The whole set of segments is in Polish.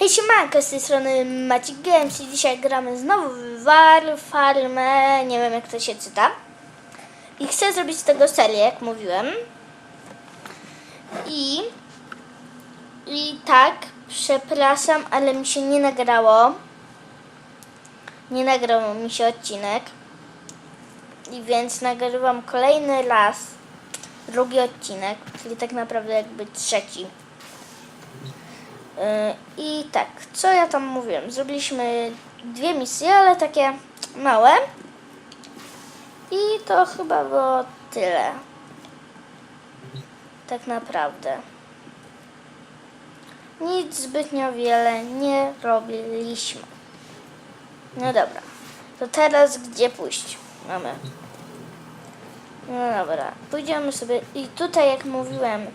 Hej siemanko, z tej strony Maciek Games i dzisiaj gramy znowu w War Farmę, nie wiem jak to się czyta. I chcę zrobić z tego serię, jak mówiłem. I... I tak, przepraszam, ale mi się nie nagrało. Nie nagrał mi się odcinek. I więc nagrywam kolejny raz drugi odcinek, czyli tak naprawdę jakby trzeci. I tak, co ja tam mówiłem? Zrobiliśmy dwie misje, ale takie małe. I to chyba było tyle. Tak naprawdę. Nic zbytnio wiele nie robiliśmy. No dobra. To teraz gdzie pójść? Mamy. No dobra. Pójdziemy sobie. I tutaj jak mówiłem,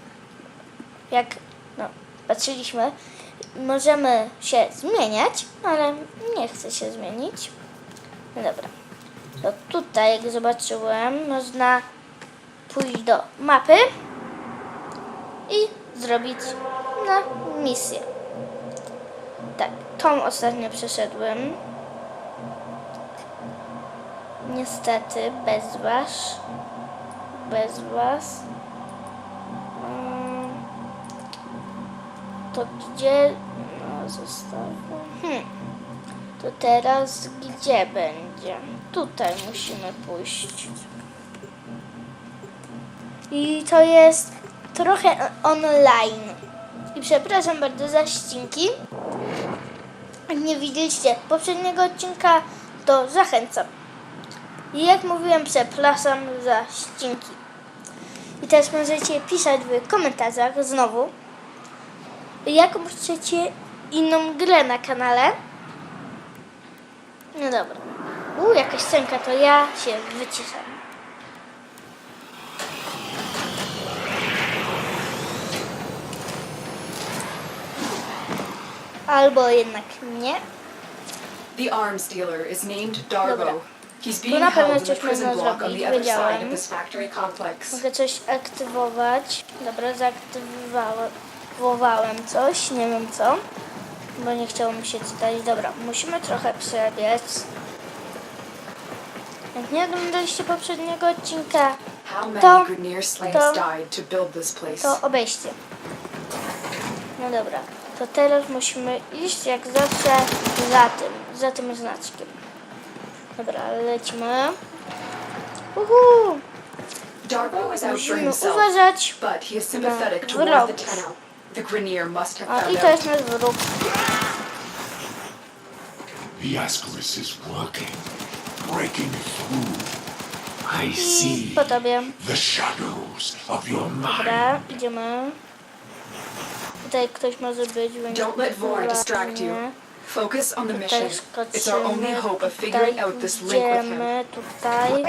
jak no, patrzyliśmy, możemy się zmieniać, ale nie chcę się zmienić. No dobra. To tutaj, jak zobaczyłem, można pójść do mapy i zrobić na misję. Tak, tą ostatnio przeszedłem. Niestety, bez was. Bez was. To gdzie... No, zostawmy. Hmm. To teraz gdzie będzie? Tutaj musimy pójść. I to jest trochę online. I przepraszam bardzo za ścinki. Jak nie widzieliście poprzedniego odcinka, to zachęcam. I jak mówiłem, przepraszam za ścinki. I teraz możecie pisać w komentarzach znowu, jaką chcecie inną grę na kanale. No dobra. U, jakaś scenka, to ja się wyciszam. Albo jednak nie. The arms dealer is named. Dobra. He's being na pewno held in a coś prison można block on zrobić, the other side wiedziałem. of this factory complex. Mogę coś aktywować. Dobra, zaaktywowałem coś, nie wiem co. Bo nie chciało mi się czytać. Dobra, musimy trochę przebiec. Jak nie oglądaliście poprzedniego odcinka, To- to- to obejście. No dobra, to teraz musimy iść jak zawsze za tym, za tym znaczkiem. Dobra, lecimy. Uhu! Musimy uważać. Na wrogów. Town. The Grineer must have uh, A found i to out. jest nasz wróg. The Ascaris is working, breaking through. I mm, I see po tobie. the shadows of your mind. Dobra, idziemy. Tutaj ktoś może być, więc Don't let Vor distract you. Focus on the mission. It's our only hope of figuring out this link with him. idziemy, tutaj.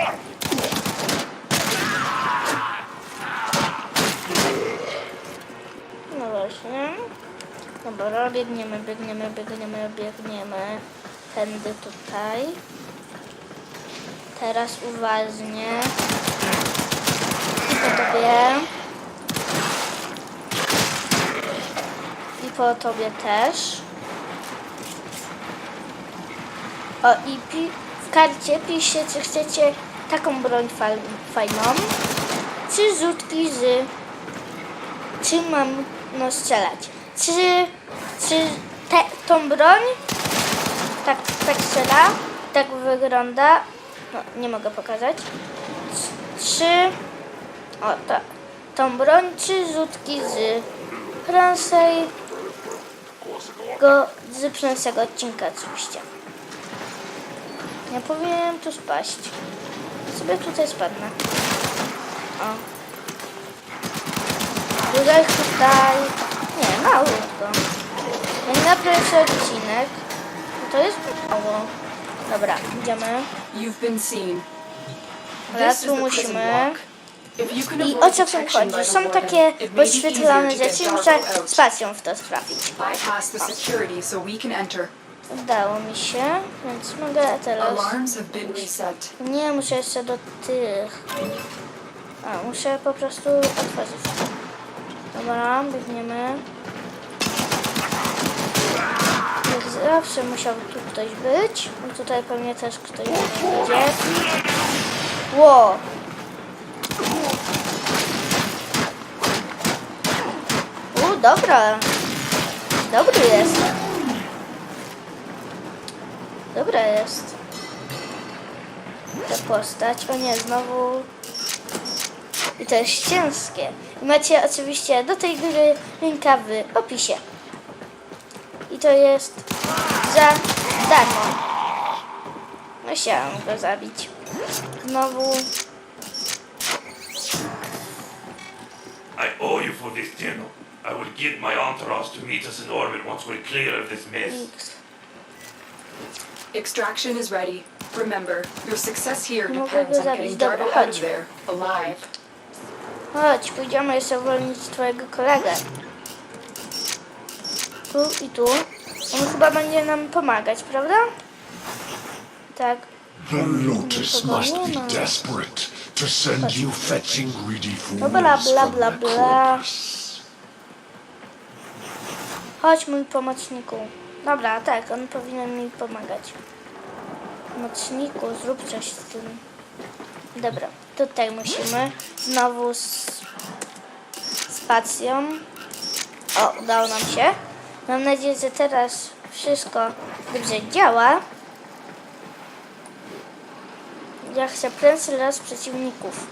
Dobra, biegniemy, biegniemy, biegniemy, biegniemy. Tędy tutaj. Teraz uważnie. I po tobie. I po tobie też. O, i pi- w karcie piszcie, czy chcecie taką broń fajną, czy rzutki z... Czy mam no, strzelać? Czy, czy te, tą broń tak, tak strzela, tak wygląda, no nie mogę pokazać, czy... O, tak. Tą broń, czy rzutki z Fransej go z przynajmniej odcinka oczywiście. Nie powinienem tu spaść. Sobie tutaj spadnę. O. Tutaj, tutaj. Nie, mało to. Jak na pierwszy odcinek, to jest mało. Dobra, idziemy. You've been seen. Is tu musimy. I o co w tym chodzi? Są takie get rzeczy, muszę spacją w to enter. Udało mi się, więc mogę teraz... Nie, muszę jeszcze do tych. A, muszę po prostu otworzyć. Dobra, biegniemy. Zawsze musiał tu ktoś być. Tutaj pewnie też ktoś będzie. Ło! U, dobra. Dobry jest. Dobra jest. Ta postać. O nie, znowu... I to jest ciężkie. Macie oczywiście do tej gry linka w opisie. I to jest za darmo. Musiałam go zabić. Znowu I owe you for this tunnel. I will get my entourage to meet us in orbit once we're clear of this mess. Extraction is ready. Remember, your success here Mogę depends on getting Dargo out of there, alive. Chodź, pójdziemy jeszcze uwolnić twojego kolegę. Tu i tu. On chyba będzie nam pomagać, prawda? Tak. The Lotus must be desperate to send you fetching greedy fools No bla, bla, bla, bla. Chodź, mój pomocniku. Dobra, tak, on powinien mi pomagać. Pomocniku, zrób coś z tym. Dobra, tutaj musimy. Znowu z spacją. O, udało nam się. Mam nadzieję, że teraz wszystko dobrze działa. Ja chcę prędzej raz przeciwników.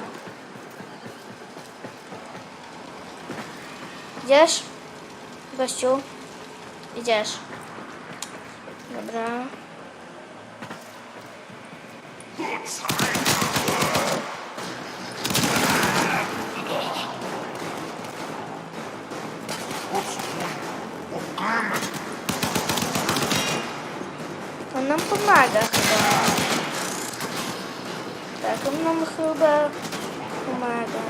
Idziesz? Gościu? Idziesz. Dobra. On nam pomaga chyba. Tak, on nam chyba pomaga.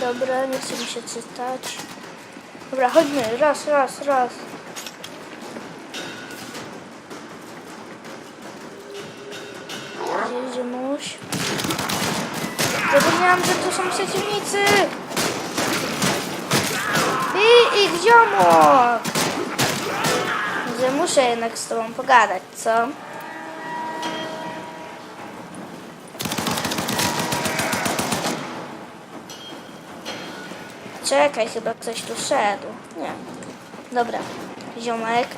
Dobra, nie chce mi się czytać. Dobra, chodźmy. Raz, raz, raz. Gdzie idzie muś? Zapomniałam, że tu są przeciwnicy! I ich ziomok! Że muszę jednak z tobą pogadać, co? Czekaj, chyba ktoś tu szedł. Nie. Dobra, ziomek.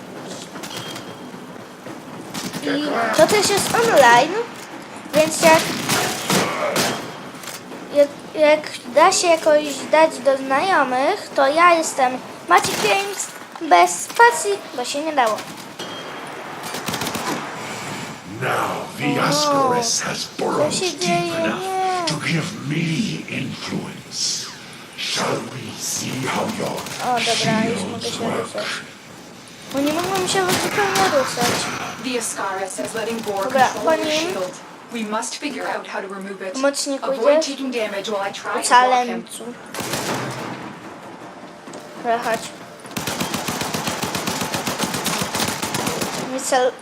I to też jest online, więc jak, jak, jak da się jakoś dać do znajomych, to ja jestem Maciek Games bez spacji, bo się nie dało. Now the Ascaris has Co burrowed się deep dzieje? enough to give me influence. Shall we see how your O, dobra, już mogę się ruszać. Bo nie mogłem się zupełnie ruszać. The Ascaris is letting Bor Dobra, control your po nim. shield. We must figure out how to remove it. Pomocniku Avoid idziesz? taking damage while I try to block him. Ocaleńcu. Dobra, chodź. Nie, cel...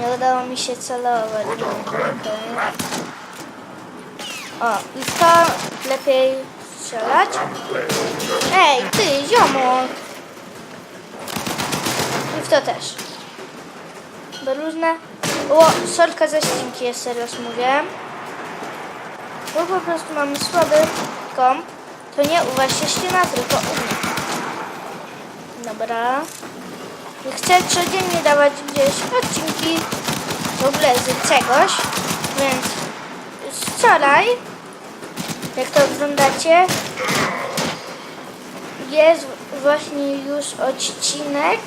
nie udało mi się celować. Okej. O, i to lepiej strzelać. Ej, ty, ziomok! I w to też. Bo różne... O, sorka ze ścinki jeszcze raz mówię. Bo po prostu mamy słaby komp. To nie u was się ścina, tylko u mnie. Dobra. I chcę codziennie dawać gdzieś odcinki w ogóle z czegoś. Więc wczoraj, jak to oglądacie, jest właśnie już odcinek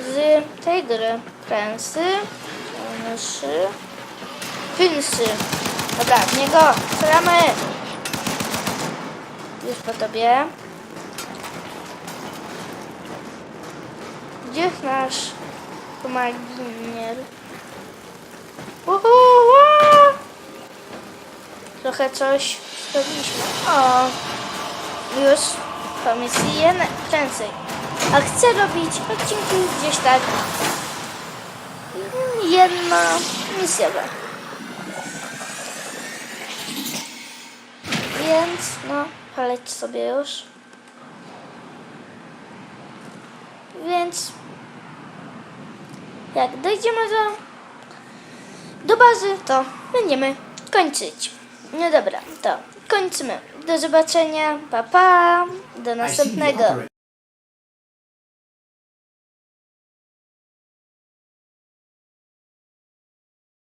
z tej gry. Prensy, myszy, Filsy. Dobra, w niego strzelamy. Już po tobie. Gdzie nasz pomaginier? Uhu, ua! Trochę coś zrobiliśmy. O, już po misji jeden prędzej. A chcę robić odcinki gdzieś tak jedna misjowe. Więc no, poleć sobie już. Więc jak dojdziemy do, do bazy, to będziemy kończyć. No dobra, to kończymy. Do zobaczenia. Pa, pa. Do następnego.